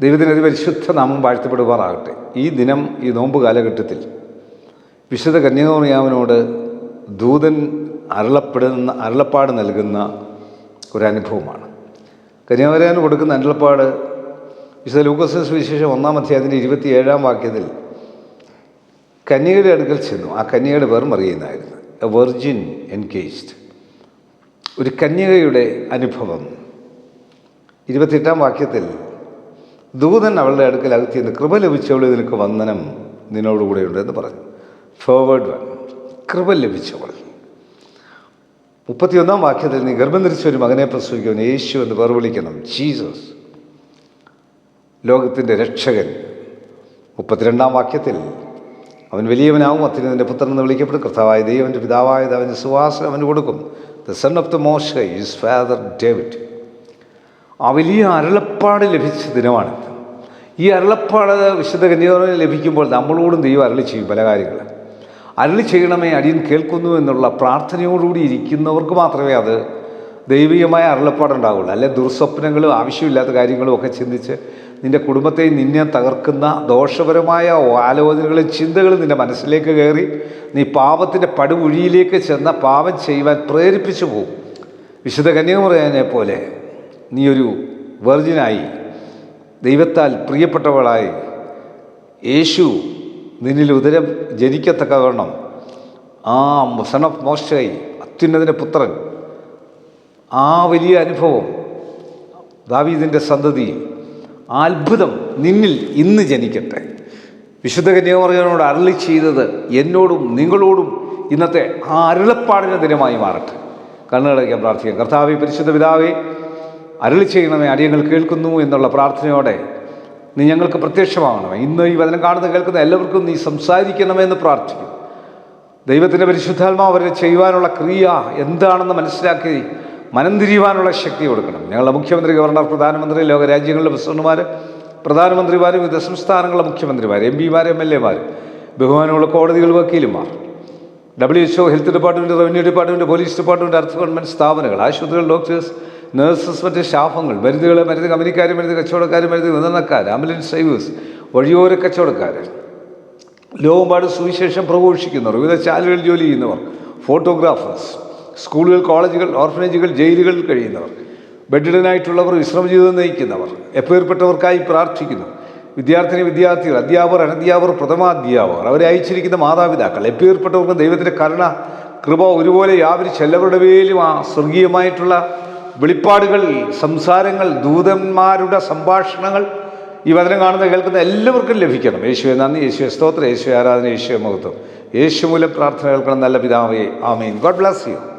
ദൈവത്തിന് പരിശുദ്ധ നാമം വാഴ്ത്തപ്പെടുവാറാകട്ടെ. ഈ ദിനം ഈ നോമ്പ് കാലഘട്ടത്തിൽ വിശുദ്ധ കന്യാകുമറിയാവിനോട് ദൂതൻ അരുളപ്പെടുന്ന അരുളപ്പാട് നൽകുന്ന ഒരനുഭവമാണ്. കന്യാകുമരിയാവിന് കൊടുക്കുന്ന അരുളപ്പാട് വിശുദ്ധ ലൂക്കോസ് സുവിശേഷം ഒന്നാം അധ്യായത്തിന്റെ ഇരുപത്തിയേഴാം വാക്യത്തിൽ കന്യകയുടെ അടുക്കൽ ചെന്നു. ആ കന്യകയുടെ പേർ മറിയുന്നതായിരുന്നു എ വെർജിൻ എൻഗേജ്ഡ് ഒരു കന്യകയുടെ അനുഭവം. ഇരുപത്തിയെട്ടാം വാക്യത്തിൽ ദൂതൻ അവളുടെ അടുക്കൽ അകത്തിയെന്ന് കൃപ ലഭിച്ചവൾ നിനക്ക് വന്ദനം നിന്നോടുകൂടെയുണ്ട് എന്ന് പറഞ്ഞു. ഫോർവേഡ് വൺ കൃപ ലഭിച്ചവൾ. മുപ്പത്തിയൊന്നാം വാക്യത്തിൽ നീ ഗർഭം ധരിച്ച ഒരു മകനെ പ്രസവിക്കുവാൻ യേശു എന്ന് പേർ വിളിക്കണം ജീസസ് ലോകത്തിന്റെ രക്ഷകൻ. മുപ്പത്തിരണ്ടാം വാക്യത്തിൽ അവൻ വലിയവനാവും അത്തിന് നിന്റെ പുത്രൻ എന്ന് വിളിക്കപ്പെടും. കർത്താവായ ദൈവന്റെ പിതാവായത് അവന്റെ സുവാസനം അവന് കൊടുക്കും. ദ സൺ ഓഫ് ദ മോഷ ഈസ് ഫാദർ ഡേവിഡ് ആ വലിയ അരുളപ്പാട് ലഭിച്ച ദിനമാണിത്. ഈ അരുളപ്പാട് വിശുദ്ധ കന്യാകുമാരി ലഭിക്കുമ്പോൾ നമ്മളോടും ദൈവം അരളി ചെയ്യും പല കാര്യങ്ങൾ. അരളി ചെയ്യണമേ അടിയൻ കേൾക്കുന്നു എന്നുള്ള പ്രാർത്ഥനയോടുകൂടി ഇരിക്കുന്നവർക്ക് മാത്രമേ അത് ദൈവികമായ അരുളപ്പാടുണ്ടാവുള്ളൂ അല്ലെ ദുർസ്വപ്നങ്ങളും ആവശ്യമില്ലാത്ത കാര്യങ്ങളും ഒക്കെ ചിന്തിച്ച് നിന്റെ കുടുംബത്തെ നിന്നെ തകർക്കുന്ന ദോഷപരമായ ആലോചനകളും ചിന്തകളും നിന്റെ മനസ്സിലേക്ക് കയറി നീ പാപത്തിന്റെ പടുകുഴിയിലേക്ക് ചെന്ന പാപം ചെയ്യുവാൻ പ്രേരിപ്പിച്ചു പോകും. വിശുദ്ധ കന്യാകുമാരിയെ പോലെ നീ ഒരു വെർജിനായി ദൈവത്താൽ പ്രിയപ്പെട്ടവളായി യേശു നിന്നിൽ ഉദരം ജനിക്കത്തക്കവണ്ണം ആ സൺ ഓഫ് മോശായി അത്യുന്നതിന്റെ പുത്രൻ ആ വലിയ അനുഭവം ദാവീദിന്റെ സന്തതി അത്ഭുതം നിന്നിൽ ഇന്ന് ജനിക്കട്ടെ. വിശുദ്ധ കന്യാകുമാരിയോട് അരളി ചെയ്തത് എന്നോടും നിങ്ങളോടും ഇന്നത്തെ ആ അരുളപ്പാടിന്റെ ദിനമായി മാറട്ടെ. കണ്ണുകളയ്ക്കാൻ പ്രാർത്ഥിക്കാം. കർത്താവെ പരിശുദ്ധ പിതാവേ അരളി ചെയ്യണമേ അടിയങ്ങൾ കേൾക്കുന്നു എന്നുള്ള പ്രാർത്ഥനയോടെ നീ ഞങ്ങൾക്ക് പ്രത്യക്ഷമാകണമേ ഇന്ന് ഈ വചനം കാണുന്ന കേൾക്കുന്ന എല്ലാവർക്കും നീ സംസാരിക്കണമേ എന്ന് പ്രാർത്ഥിക്കും. ദൈവത്തിന്റെ പരിശുദ്ധാത്മാവ് അവരെ ചെയ്യുവാനുള്ള ക്രിയ എന്താണെന്ന് മനസ്സിലാക്കി മനം തിരിയുവാനുള്ള ശക്തി കൊടുക്കണം. ഞങ്ങളുടെ മുഖ്യമന്ത്രി ഗവർണർ പ്രധാനമന്ത്രി ലോകരാജ്യങ്ങളിലെ പ്രസിഡന്റുമാർ പ്രധാനമന്ത്രിമാർ വിവിധ സംസ്ഥാനങ്ങളിലെ മുഖ്യമന്ത്രിമാർ എം പിമാർ എം എൽ എമാർ ബഹുമാനമുള്ള കോടതികൾ വക്കീലുമാർ W HO health department revenue department police department അർത്ഥ ഗവൺമെന്റ് സ്ഥാപനങ്ങൾ ആശുപത്രികൾ ഡോക്ടേഴ്സ് നഴ്സസ് മറ്റ് സ്റ്റാഫുകൾ മരുന്നുകൾ മരുന്ന് കമ്പനിക്കാർ മരുന്ന് കച്ചവടക്കാർ മരുന്ന് വിതരണക്കാർ ആംബുലൻസ് ഡ്രൈവേഴ്സ് വഴിയോര കച്ചവടക്കാർ ലോകമ്പാട് സുവിശേഷം പ്രഘോഷിക്കുന്നവർ വിവിധ ചാനലുകളിൽ ജോലി ചെയ്യുന്നവർ ഫോട്ടോഗ്രാഫേഴ്സ് സ്കൂളുകൾ കോളേജുകൾ ഓർഫനേജുകൾ ജയിലുകളിൽ കഴിയുന്നവർ ബെഡിഡനായിട്ടുള്ളവർ വിശ്രമജീവിതം നയിക്കുന്നവർ എപ്പേർപ്പെട്ടവർക്കായി പ്രാർത്ഥിക്കുന്നു വിദ്യാർത്ഥിനി വിദ്യാർത്ഥികൾ അധ്യാപകർ അനധ്യാപകർ പ്രഥമാധ്യാപകർ അവരെ അയച്ചിരിക്കുന്ന മാതാപിതാക്കൾ എപ്പേർപ്പെട്ടവർക്ക് ദൈവത്തിന്റെ കരുണ കൃപ ഒരുപോലെ വ്യാപരിച്ച് എല്ലാവരുടെ പേരിലും ആ സ്വർഗീയമായിട്ടുള്ള വെളിപ്പാടുകൾ സംസാരങ്ങൾ ദൂതന്മാരുടെ സംഭാഷണങ്ങൾ ഈ വചനം കാണുന്ന കേൾക്കുന്ന എല്ലാവർക്കും ലഭിക്കണം. യേശുവെ നന്ദി. യേശുവെ സ്തോത്രം. യേശുവെ ആരാധന. യേശുവെ മഹത്വം. യേശു മൂലം പ്രാർത്ഥന കേൾക്കണം. നല്ല പിതാവേ. ആമീൻ. God bless you.